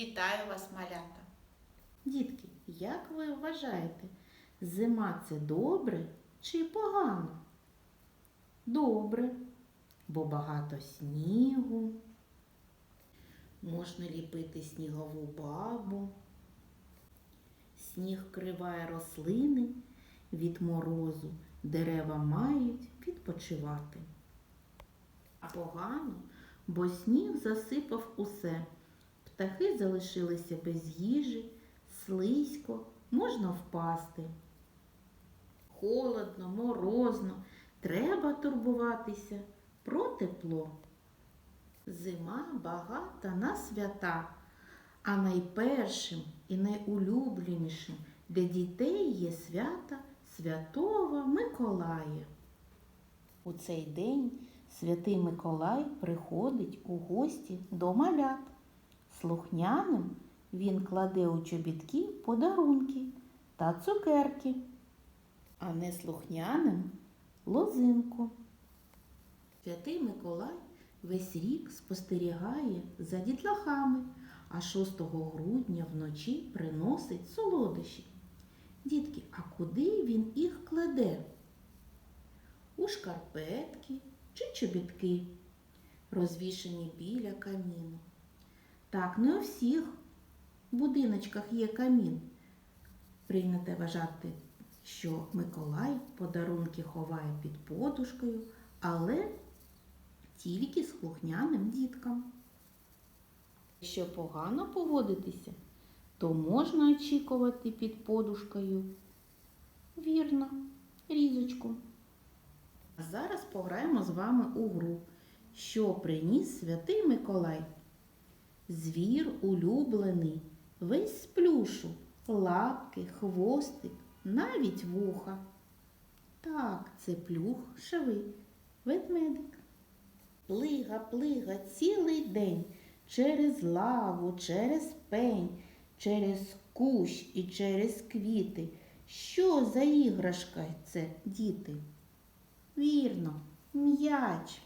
Вітаю вас, малята! Дітки, як ви вважаєте, зима це добре чи погано? Добре, бо багато снігу. Можна ліпити снігову бабу. Сніг криває рослини від морозу, дерева мають відпочивати. А погано, бо сніг засипав усе. Птахи залишилися без їжі, слизько, можна впасти. Холодно, морозно, треба турбуватися про тепло. Зима багата на свята, а найпершим і найулюбленішим для дітей є свята Святого Миколая. У цей день святий Миколай приходить у гості до малят. Слухняним він кладе у чобітки подарунки та цукерки, а неслухняним лозинку. Святий Миколай весь рік спостерігає за дітлахами, а 6 грудня вночі приносить солодощі. Дітки, а куди він їх кладе? У шкарпетки чи чобітки, розвішені біля каміну. Так, не у всіх будиночках є камін. Прийнято вважати, що Миколай подарунки ховає під подушкою, але тільки з слухняним діткам. Якщо погано поводитися, то можна очікувати під подушкою. Вірно, різочку. А зараз пограємо з вами у гру, що приніс святий Миколай. Звір улюблений, весь з плюшу, лапки, хвостик, навіть вуха. Так, це плюх шевий, ведмедик. Плига, плига цілий день через лаву, через пень, через кущ і через квіти. Що за іграшка це, діти? Вірно, м'яч.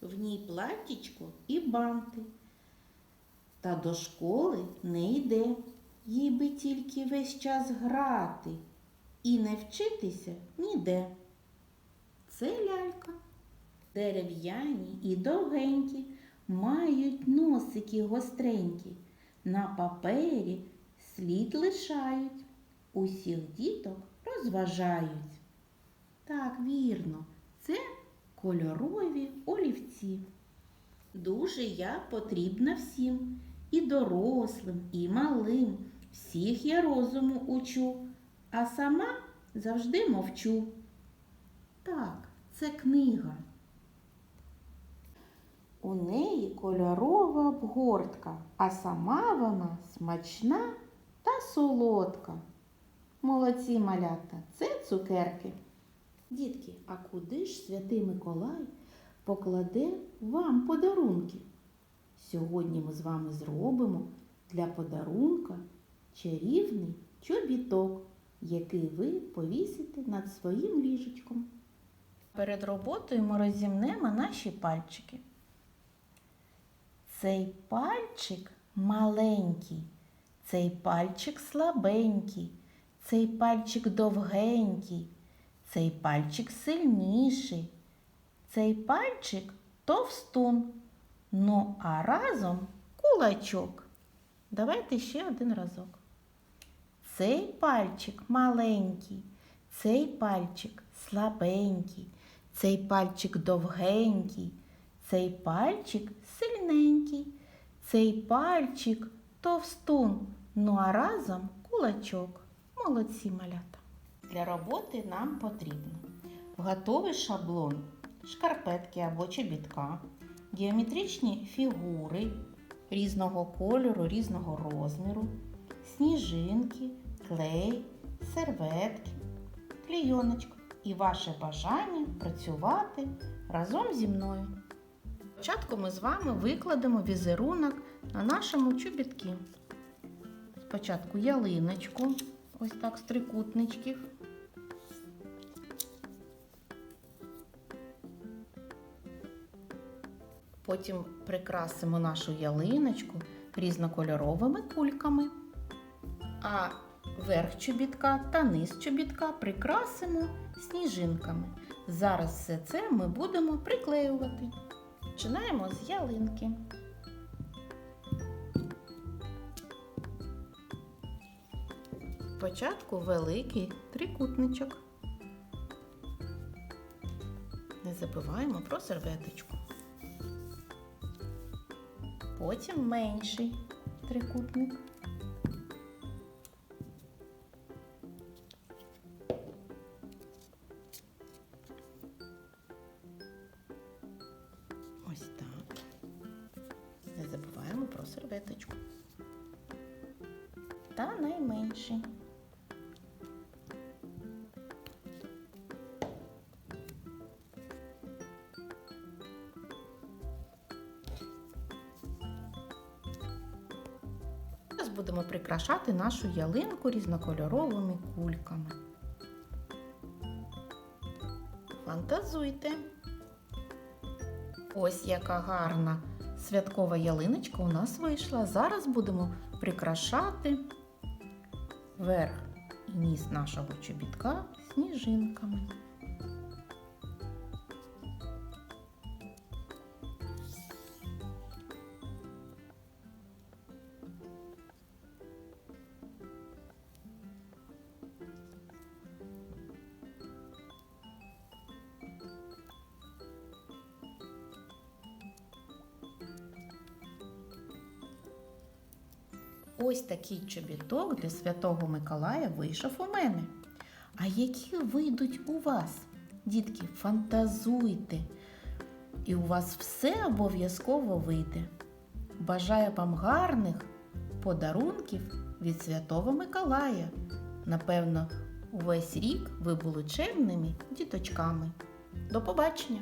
В ній платтічко і банти. Та до школи не йде, їй би тільки весь час грати і не вчитися ніде. Це лялька. Дерев'яні і довгенькі, мають носики гостренькі, на папері слід лишають, усіх діток розважають. Так, вірно, це кольорові олівці. Дуже я потрібна всім, і дорослим, і малим. Всіх я розуму учу, а сама завжди мовчу. Так, це книга. У неї кольорова обгортка, а сама вона смачна та солодка. Молодці малята, це цукерки. Дітки, а куди ж святий Миколай покладе вам подарунки? Сьогодні ми з вами зробимо для подарунка чарівний чобіток, який ви повісите над своїм ліжечком. Перед роботою ми розімнемо наші пальчики. Цей пальчик маленький, цей пальчик слабенький, цей пальчик довгенький, цей пальчик сильніший, цей пальчик товстун. Ну, а разом кулачок. Давайте ще один разок. Цей пальчик маленький, цей пальчик слабенький, цей пальчик довгенький, цей пальчик сильненький, цей пальчик товстун. Ну а разом кулачок. Молодці малята. Для роботи нам потрібно готовий шаблон, шкарпетки або чобітка, геометричні фігури різного кольору, різного розміру, сніжинки, клей, серветки, клейоночка і ваше бажання працювати разом зі мною. Спочатку ми з вами викладемо візерунок на нашому чобітки. Спочатку ялиночку, ось так з трикутничків. Потім прикрасимо нашу ялиночку різнокольоровими кульками. А верх чобітка та низ чобітка прикрасимо сніжинками. Зараз все це ми будемо приклеювати. Починаємо з ялинки. Спочатку великий трикутничок. Не забуваємо про серветочку. Потім менший трикутник. Ось так. Не забуваємо про серветочку. Та найменший. Будемо прикрашати нашу ялинку різнокольоровими кульками. Фантазуйте. Ось яка гарна святкова ялиночка у нас вийшла. Зараз будемо прикрашати верх і ніс нашого чобітка сніжинками. Ось такий чобіток для Святого Миколая вийшов у мене. А які вийдуть у вас? Дітки, фантазуйте, і у вас все обов'язково вийде. Бажаю вам гарних подарунків від Святого Миколая. Напевно, увесь рік ви були чемними діточками. До побачення!